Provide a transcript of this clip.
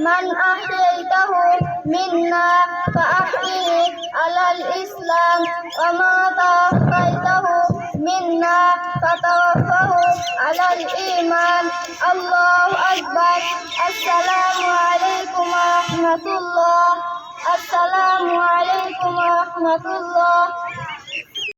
من أحييته منا فأحييه على الإسلام وما توفيته منا فتوفه على الإيمان. الله أكبر. السلام عليكم ورحمة الله. السلام عليكم ورحمة الله.